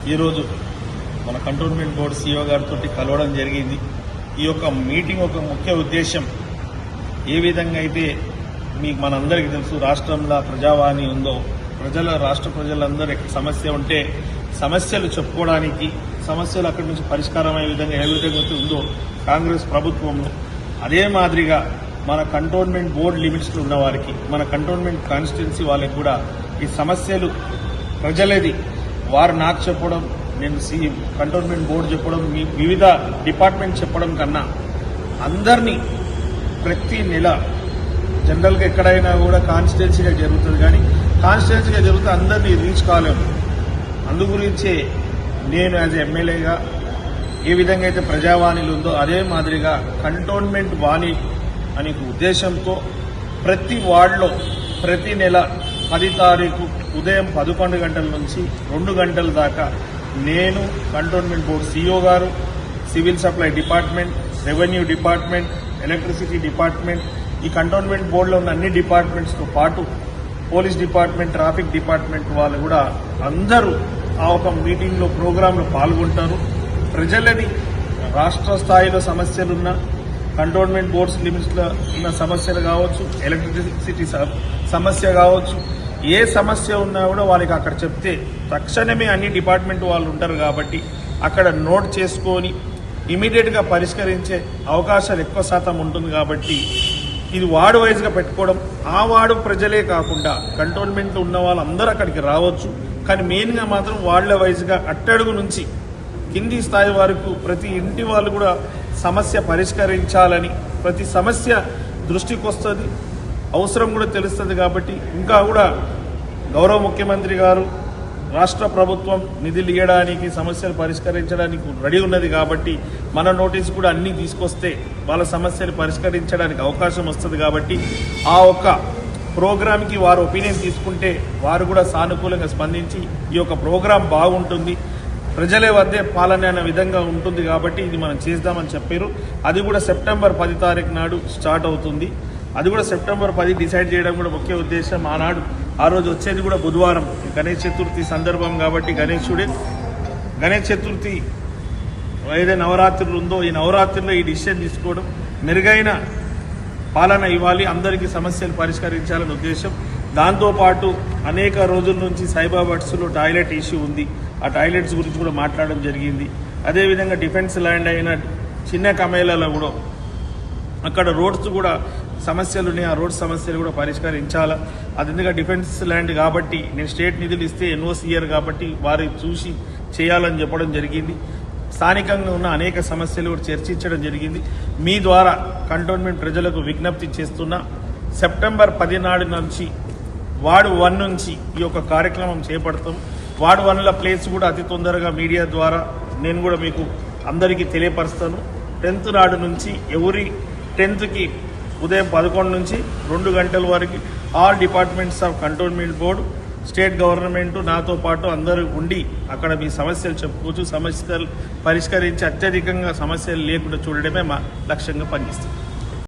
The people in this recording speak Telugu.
ఈరోజు మన కంటోన్మెంట్ బోర్డు సీఓ గారితో కలవడం జరిగింది. ఈ యొక్క మీటింగ్ ఒక ముఖ్య ఉద్దేశం ఏ విధంగా అయితే మీకు మనందరికీ తెలుసు రాష్ట్రంలో ప్రజావాణి ఉందో ప్రజల రాష్ట్ర ప్రజలందరూ సమస్య ఉంటే సమస్యలు చెప్పుకోవడానికి సమస్యలు అక్కడి నుంచి పరిష్కారం అయ్యే విధంగా ఏ విధంగా ఉందో కాంగ్రెస్ ప్రభుత్వంలో అదే మాదిరిగా మన కంటోన్మెంట్ బోర్డు లిమిట్స్లో ఉన్న వారికి మన కంటోన్మెంట్ కాన్స్టిట్యున్సీ వాళ్ళకి కూడా ఈ సమస్యలు ప్రజలది వారు నాకు చెప్పడం నేను సి కంటోన్మెంట్ బోర్డు చెప్పడం మీ వివిధ డిపార్ట్మెంట్ చెప్పడం కన్నా అందరినీ ప్రతి నెల జనరల్గా ఎక్కడైనా కూడా కాన్స్టిట్యున్సీగా జరుగుతుంది కానీ కాన్స్టిట్యున్సీగా జరిగితే అందరినీ రీచ్ కాలేము. అందుగురించే నేను యాజ్ ఎమ్మెల్యేగా ఏ విధంగా అయితే ప్రజావాణిలు ఉందో అదే మాదిరిగా కంటోన్మెంట్ వాణి అనే ఉద్దేశంతో ప్రతి వార్డులో ప్రతి నెల పది తారీఖు ఉదయం పదకొండు గంటల నుంచి రెండు గంటల దాకా నేను కంటోన్మెంట్ బోర్డు సిఇఓ గారు civil supply department revenue department electricity department ఈ కంటోన్మెంట్ బోర్డులో ఉన్న అన్ని డిపార్ట్మెంట్స్తో పాటు పోలీస్ డిపార్ట్మెంట్ ట్రాఫిక్ డిపార్ట్మెంట్ వాళ్ళు కూడా అందరూ ఆ ఒక మీటింగ్లో ప్రోగ్రాంలో పాల్గొంటారు. ప్రజలని రాష్ట్ర స్థాయిలో సమస్యలున్న కంటోన్మెంట్ బోర్డ్స్ లిమిట్స్లో ఉన్న సమస్యలు కావచ్చు ఎలక్ట్రిసిటీ సమస్య కావచ్చు ఏ సమస్య ఉన్నా కూడా వాళ్ళకి అక్కడ చెప్తే తక్షణమే అన్ని డిపార్ట్మెంట్ వాళ్ళు ఉంటారు కాబట్టి అక్కడ నోట్ చేసుకొని ఇమీడియట్గా పరిష్కరించే అవకాశాలు ఎక్కువ శాతం ఉంటుంది కాబట్టి ఇది వార్డు వైజ్గా పెట్టుకోవడం ఆ వార్డు ప్రజలే కాకుండా కంటోన్మెంట్లో ఉన్న వాళ్ళందరూ అక్కడికి రావచ్చు. కానీ మెయిన్గా మాత్రం వార్డుల వైజ్గా అట్టడుగు నుంచి కింది స్థాయి వరకు ప్రతి ఇంటి వాళ్ళు కూడా సమస్య పరిష్కరించాలని ప్రతి సమస్య దృష్టికి వస్తుంది అవసరం కూడా తెలుస్తుంది కాబట్టి ఇంకా కూడా గౌరవ ముఖ్యమంత్రి గారు రాష్ట్ర ప్రభుత్వం నిధులు ఇవ్వడానికి సమస్యలు పరిష్కరించడానికి రెడీ ఉన్నది కాబట్టి మన నోటీస్ కూడా అన్నీ తీసుకొస్తే వాళ్ళ సమస్యలు పరిష్కరించడానికి అవకాశం వస్తుంది కాబట్టి ఆ ఒక్క ప్రోగ్రామ్కి వారు ఒపీనియన్ తీసుకుంటే వారు కూడా సానుకూలంగా స్పందించి ఈ యొక్క ప్రోగ్రాం బాగుంటుంది ప్రజలే వద్దే పాలన అనే విధంగా ఉంటుంది కాబట్టి ఇది మనం చేద్దామని చెప్పారు. అది కూడా సెప్టెంబర్ పది తారీఖు నాడు స్టార్ట్ అవుతుంది. అది కూడా సెప్టెంబర్ పది డిసైడ్ చేయడం కూడా ముఖ్య ఉద్దేశం ఆనాడు. ఆ రోజు వచ్చేది కూడా బుధవారం. గణేష్ చతుర్థి సందర్భం కాబట్టి గణేశుడే గణేష్ చతుర్థి ఏదైతే నవరాత్రులు ఉందో ఈ నవరాత్రుల్లో ఈ డిసిషన్ తీసుకోవడం మెరుగైన పాలన ఇవ్వాలి. అందరికీ సమస్యలు పరిష్కరించాలని ఉద్దేశం. దాంతోపాటు అనేక రోజుల నుంచి సైబాబాడ్స్లో టాయిలెట్ ఇష్యూ ఉంది. ఆ టాయిలెట్స్ గురించి కూడా మాట్లాడడం జరిగింది. అదేవిధంగా డిఫెన్స్ ల్యాండ్ అయిన చిన్న కమేలలో కూడా అక్కడ రోడ్స్ కూడా సమస్యలు ఉన్నాయి ఆ రోడ్ సమస్యలు కూడా పరిష్కరించాలా? అది ఎందుకంటే డిఫెన్స్ ల్యాండ్ కాబట్టి నేను స్టేట్ నిధులు ఇస్తే ఎన్ఓసీఆర్ కాబట్టి వారి చూసి చేయాలని చెప్పడం జరిగింది. స్థానికంగా ఉన్న అనేక సమస్యలు కూడా చర్చించడం జరిగింది. మీ ద్వారా కంటోన్మెంట్ ప్రజలకు విజ్ఞప్తి చేస్తున్నా సెప్టెంబర్ పది నాడు నుంచి వార్డు వన్ నుంచి ఈ యొక్క కార్యక్రమం చేపడతాం. వార్డు వన్ల ప్లేస్ కూడా అతి తొందరగా మీడియా ద్వారా నేను కూడా మీకు అందరికీ తెలియపరుస్తాను. టెన్త్ నాడు నుంచి ఎవరి టెన్త్కి ఉదయం పదకొండు నుంచి రెండు గంటల వరకు all departments of cantonment board state government నాతో పాటు అందరూ ఉండి అక్కడ మీ సమస్యలు చెప్పుకోవచ్చు. సమస్యలు పరిష్కరించి అత్యధికంగా సమస్యలు లేకుండా చూడడమే మా లక్ష్యంగా పనిచేస్తుంది.